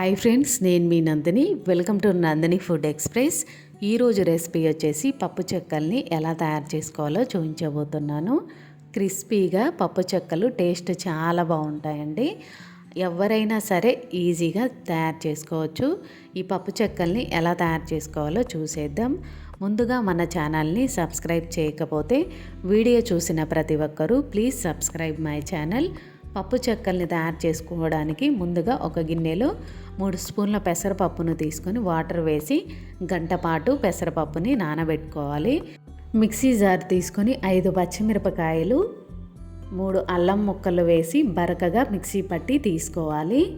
Hi friends నేను మీ Nandini. Welcome to Nandini food express ఈరోజు recipe వచ్చేసి పప్పు చెక్కల్ని ఎలా తయారు చేసుకోవాలో చూపించబోతున్నాను. క్రిస్పీగా పప్పు చెక్కలు టేస్ట్ చాలా బాగుంటాయండి. ఎవరైనా సరే ఈజీగా తయారు చేసుకోవచ్చు. ఈ పప్పు చెక్కల్ని ఎలా తయారు చేసుకోవాలో చూసేద్దాం. ముందుగా మన ఛానల్ని సబ్స్క్రైబ్ చేయకపోతే వీడియో చూసిన ప్రతి ఒక్కరూ ప్లీజ్ సబ్స్క్రైబ్ మై ఛానల్ పప్పు చెక్కల్ని తయారు చేసుకోవడానికి ముందుగా ఒక గిన్నెలో మూడు స్పూన్ల పెసరపప్పును తీసుకొని వాటర్ వేసి గంట పాటు పెసరపప్పుని నానబెట్టుకోవాలి. మిక్సీ జార్ తీసుకొని ఐదు పచ్చిమిరపకాయలు మూడు అల్లం ముక్కలు వేసి బరకగా మిక్సీ పట్టి తీసుకోవాలి.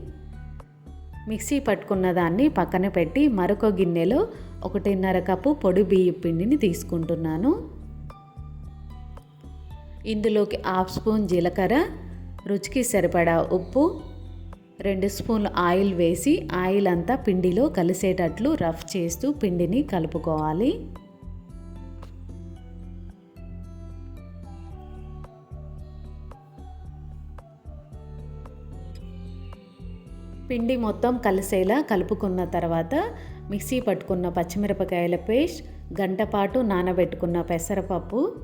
మిక్సీ పట్టుకున్న దాన్ని పక్కన పెట్టి మరొక గిన్నెలో ఒకటిన్నర కప్పు పొడి బియ్య పిండిని తీసుకుంటున్నాను. ఇందులోకి హాఫ్ స్పూన్ జీలకర్ర రుచికి సరిపడా ఉప్పు రెండు స్పూన్లు ఆయిల్ వేసి ఆయిల్ అంతా పిండిలో కలిసేటట్లు రఫ్ చేస్తూ పిండిని కలుపుకోవాలి. పిండి మొత్తం కలిసేలా కలుపుకున్న తర్వాత మిక్సీ పట్టుకున్న పచ్చిమిరపకాయల పేస్ట్ గంట పాటు నానబెట్టుకున్న పెసరపప్పు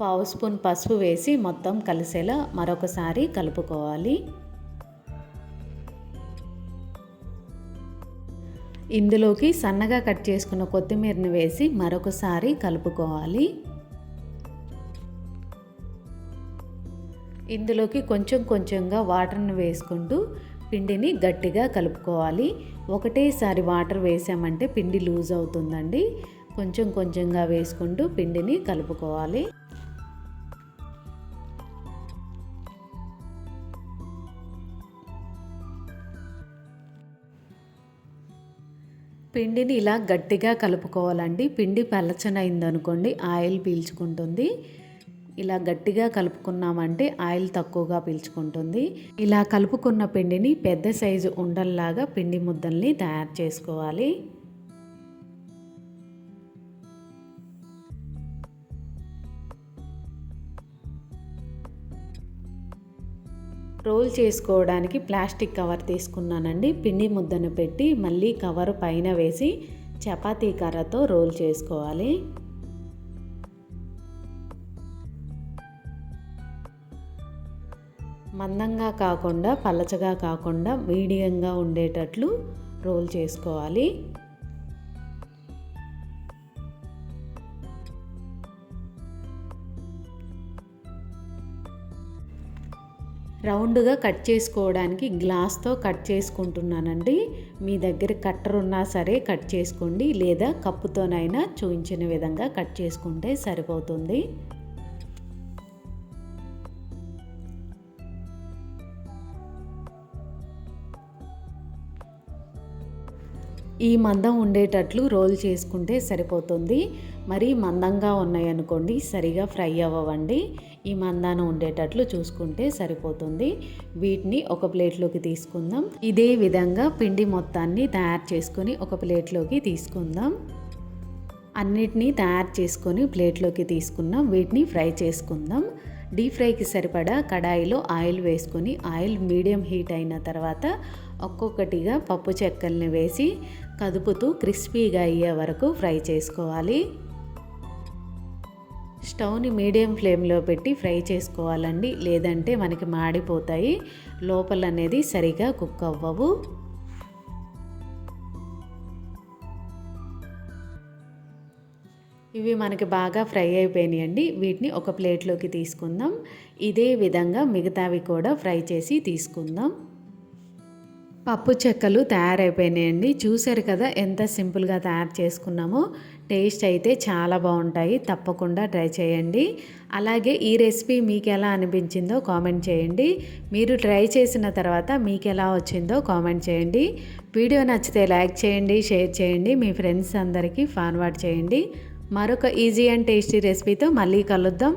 పావు స్పూన్ పసుపు వేసి మొత్తం కలిసేలా మరొకసారి కలుపుకోవాలి. ఇందులోకి సన్నగా కట్ చేసుకున్న కొత్తిమీరని వేసి మరొకసారి కలుపుకోవాలి. ఇందులోకి కొంచెం కొంచెంగా వాటర్ని వేసుకుంటూ పిండిని గట్టిగా కలుపుకోవాలి. ఒకటేసారి వాటర్ వేసామంటే పిండి లూజ్ అవుతుందండి. కొంచెం కొంచెంగా వేసుకుంటూ పిండిని కలుపుకోవాలి. పిండిని ఇలా గట్టిగా కలుపుకోవాలండి. పిండి పలచనైందనుకోండి ఆయిల్ పీల్చుకుంటుంది. ఇలా గట్టిగా కలుపుకున్నామంటే ఆయిల్ తక్కువగా పీల్చుకుంటుంది. ఇలా కలుపుకున్న పిండిని పెద్ద సైజు ఉండల్లాగా పిండి ముద్దల్ని తయారు చేసుకోవాలి. రోల్ చేసుకోవడానికి ప్లాస్టిక్ కవర్ తీసుకున్నానండి. పిండి ముద్దను పెట్టి మళ్ళీ కవర్ పైన వేసి చపాతీ కర్రతో రోల్ చేసుకోవాలి. మందంగా కాకుండా పలచగా కాకుండా మీడియంగా ఉండేటట్లు రోల్ చేసుకోవాలి. రౌండ్గా కట్ చేసుకోవడానికి గ్లాస్తో కట్ చేసుకుంటున్నానండి. మీ దగ్గర కట్టర్ ఉన్నా సరే కట్ చేసుకోండి లేదా కప్పుతోనైనా చూపించిన విధంగా కట్ చేసుకుంటే సరిపోతుంది. ఈ మందం ఉండేటట్లు రోల్ చేసుకుంటే సరిపోతుంది. మరి మందంగా ఉన్నాయనుకోండి సరిగా ఫ్రై అవ్వవండి. ఈ మందాన ఉండేటట్లు చూసుకుంటే సరిపోతుంది. వీటిని ఒక ప్లేట్లోకి తీసుకుందాం. ఇదే విధంగా పిండి మొత్తాన్ని తయారు చేసుకొని ఒక ప్లేట్లోకి తీసుకుందాం. అన్నిటినీ తయారు చేసుకొని ప్లేట్లోకి తీసుకున్నాం. వీటిని ఫ్రై చేసుకుందాం. డీప్ ఫ్రైకి సరిపడా కడాయిలో ఆయిల్ వేసుకొని ఆయిల్ మీడియం హీట్ అయిన తర్వాత ఒక్కొక్కటిగా పప్పు చెక్కల్ని వేసి కదుపుతూ క్రిస్పీగా అయ్యే వరకు ఫ్రై చేసుకోవాలి. స్టవ్ని మీడియం ఫ్లేమ్లో పెట్టి ఫ్రై చేసుకోవాలండి. లేదంటే మనకి మాడిపోతాయి. లోపల అనేది సరిగా కుక్ అవ్వవు. ఇవి మనకి బాగా ఫ్రై అయిపోయినాయండి. వీటిని ఒక ప్లేట్లోకి తీసుకుందాం. ఇదే విధంగా మిగతావి కూడా ఫ్రై చేసి తీసుకుందాం. పప్పు చెక్కలు తయారైపోయినాయండి. చూశారు కదా ఎంత సింపుల్గా తయారు చేసుకున్నామో. టేస్ట్ అయితే చాలా బాగుంటాయి. తప్పకుండా ట్రై చేయండి. అలాగే ఈ రెసిపీ మీకు ఎలా అనిపించిందో కామెంట్ చేయండి. మీరు ట్రై చేసిన తర్వాత మీకు ఎలా వచ్చిందో కామెంట్ చేయండి. వీడియో నచ్చితే లైక్ చేయండి షేర్ చేయండి. మీ ఫ్రెండ్స్ అందరికీ ఫార్వర్డ్ చేయండి. మరొక ఈజీ అండ్ టేస్టీ రెసిపీతో మళ్ళీ కలుద్దాం.